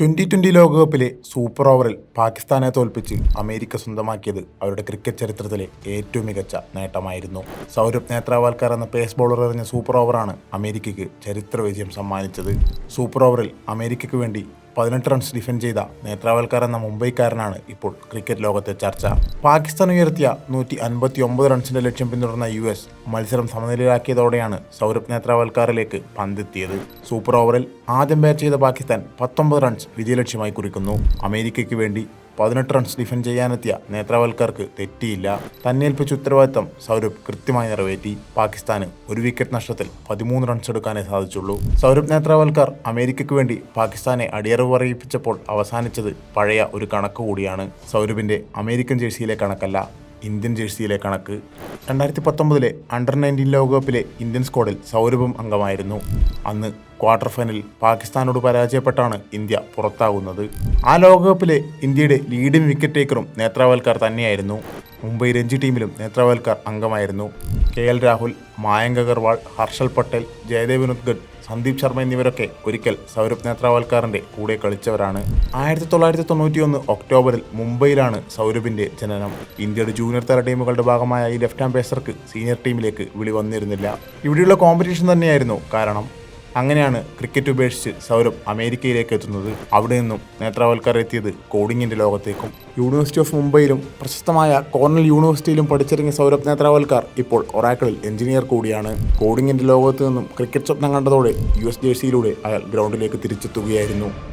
Twenty twenty ലോകകപ്പിലെ super ഓവറിൽ പാകിസ്ഥാനെ തോൽപ്പിച്ച് അമേരിക്ക സ്വന്തമാക്കിയത് അവരുടെ ക്രിക്കറ്റ് ചരിത്രത്തിലെ ഏറ്റവും മികച്ച നേട്ടമായിരുന്നു. സൗരഭ് നേത്രാവാൽക്കർ എന്ന പേസ് ബോളർ എറിഞ്ഞ സൂപ്പർ ഓവറാണ് അമേരിക്കയ്ക്ക് ചരിത്ര വിജയം സമ്മാനിച്ചത്. സൂപ്പർ ഓവറിൽ അമേരിക്കയ്ക്ക് വേണ്ടി പതിനെട്ട് റൺസ് ഡിഫെൻഡ് ചെയ്ത നേത്രാവൽക്കാർ എന്ന മുംബൈക്കാരനാണ് ഇപ്പോൾ ക്രിക്കറ്റ് ലോകത്തെ ചർച്ച. പാകിസ്ഥാൻ ഉയർത്തിയ നൂറ്റി അൻപത്തി ഒമ്പത് റൺസിന്റെ ലക്ഷ്യം പിന്തുടർന്ന യു എസ് മത്സരം സമനിലയിലാക്കിയതോടെയാണ് സൗരഭ് നേത്രാവൽക്കാരിലേക്ക് പന്തെത്തിയത്. സൂപ്പർ ഓവറിൽ ആദ്യം ബാറ്റ് ചെയ്ത പാകിസ്ഥാൻ പത്തൊമ്പത് റൺസ് വിജയലക്ഷ്യമായി കുറിക്കുന്നു. അമേരിക്കയ്ക്ക് വേണ്ടി പതിനെട്ട് റൺസ് ഡിഫെൻഡ് ചെയ്യാനെത്തിയ നേത്രാവൽക്കർക്ക് തെറ്റിയില്ല. തന്നേൽപ്പിച്ച ഉത്തരവാദിത്തം സൗരഭ് കൃത്യമായി നിറവേറ്റി. പാകിസ്ഥാന് ഒരു വിക്കറ്റ് നഷ്ടത്തിൽ പതിമൂന്ന് റൺസ് എടുക്കാനേ സാധിച്ചുള്ളൂ. സൗരഭ് നേത്രാവൽക്കർ അമേരിക്കയ്ക്ക് വേണ്ടി പാകിസ്ഥാനെ അടിയറവ് പറയിപ്പിച്ചപ്പോൾ അവസാനിച്ചത് പഴയ ഒരു കണക്ക് കൂടിയാണ്. സൗരഭിന്റെ അമേരിക്കൻ ജേഴ്സിയിലെ കണക്കല്ല. ഇന്ത്യൻ ജേഴ്സിയിലെ കണക്ക് രണ്ടായിരത്തി പത്തൊമ്പതിലെ അണ്ടർ നയന്റീൻ ലോകകപ്പിലെ ഇന്ത്യൻ സ്ക്വാഡിൽ സൗരഭം അംഗമായിരുന്നു. അന്ന് ക്വാർട്ടർ ഫൈനലിൽ പാകിസ്ഥാനോട് പരാജയപ്പെട്ടാണ് ഇന്ത്യ പുറത്താകുന്നത്. ആ ലോകകപ്പിലെ ഇന്ത്യയുടെ ലീഡിംഗ് വിക്കറ്റ് ടേക്കറും നേത്രാവൽക്കാർ തന്നെയായിരുന്നു. മുംബൈ രഞ്ജി ടീമിലും നേത്രാവൽക്കാർ അംഗമായിരുന്നു. കെ എൽ രാഹുൽ മായങ്ക് അഗർവാൾ ഹർഷൽ പട്ടേൽ ജയദേവ് ഉദ്ഗഡ് സന്ദീപ് ശർമ്മ എന്നിവരൊക്കെ ഒരിക്കൽ സൗരഭ് നേത്രാവൽക്കാരന്റെ കൂടെ കളിച്ചവരാണ്. ആയിരത്തി തൊള്ളായിരത്തി തൊണ്ണൂറ്റി ഒന്ന് ഒക്ടോബറിൽ മുംബൈയിലാണ് സൗരഭിന്റെ ജനനം. ഇന്ത്യയുടെ ജൂനിയർ തല ടീമുകളുടെ ഭാഗമായ ഈ ലെഫ്റ്റ് ഹാൻഡ് പേസർക്ക് സീനിയർ ടീമിലേക്ക് വിളി വന്നിരുന്നില്ല. ഇവിടെയുള്ള കോമ്പറ്റീഷൻ തന്നെയായിരുന്നു കാരണം അങ്ങനെയാണ് ക്രിക്കറ്റ് ഉപേക്ഷിച്ച് സൗരഭ് അമേരിക്കയിലേക്ക് എത്തുന്നത്. അവിടെ നിന്നും നേത്രാവൽക്കാർ എത്തിയത് കോഡിങ്ങിന്റെ ലോകത്തേക്കും. യൂണിവേഴ്സിറ്റി ഓഫ് മുംബൈയിലും പ്രശസ്തമായ കോർണൽ യൂണിവേഴ്സിറ്റിയിലും പഠിച്ചിറങ്ങിയ സൗരഭ് നേത്രാവൽക്കാർ ഇപ്പോൾ ഒറാക്കിളിൽ എഞ്ചിനീയർ കൂടിയാണ്. കോഡിങ്ങിന്റെ ലോകത്ത് നിന്നും ക്രിക്കറ്റ് സ്വപ്നം കണ്ടതോടെ യു എസ് ജേഴ്സിയിലൂടെ അയാൾ ഗ്രൗണ്ടിലേക്ക് തിരിച്ചെത്തുകയായിരുന്നു.